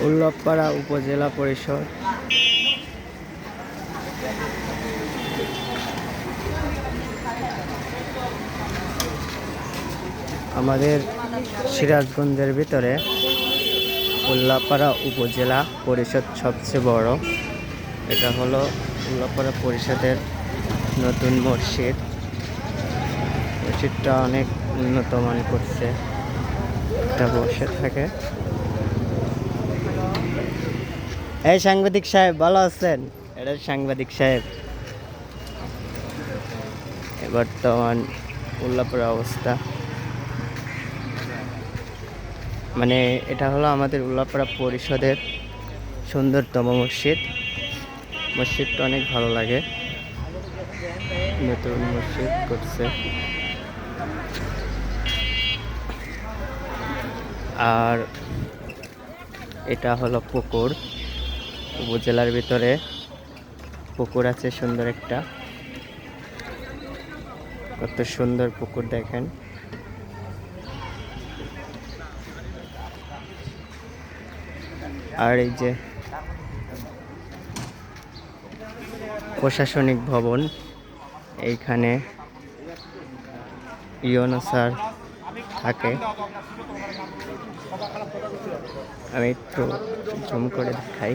উল্লপাড়া উপজেলা পরিষদ। আমাদের সিরাজগঞ্জের ভিতরে উল্লাপাড়া উপজেলা পরিষদ সবচেয়ে বড়। এটা হলো উল্লাপাড়া পরিষদের নতুন মসজিদ। মসজিদটা অনেক উন্নত মান করছে। এটা বসে থাকে। এই সাংবাদিক সাহেব, ভালো আছেন? এটা সাংবাদিক সাহেব। বর্তমান উল্লাপুরের অবস্থা। মানে এটা হলো আমাদের উল্লাপাড়া পরিষদের সুন্দরতম মসজিদ। মসজিদটা অনেক ভালো লাগে। নতুন মসজিদ করছে। আর এটা হলো পুকুর। উপজেলার ভিতরে পুকুর আছে, সুন্দর একটা। কত সুন্দর পুকুর দেখেন। আর এই যে প্রশাসনিক ভবন, এইখানে ইয়নো স্যার থাকে। আমি একটু জুম করে দেখাই।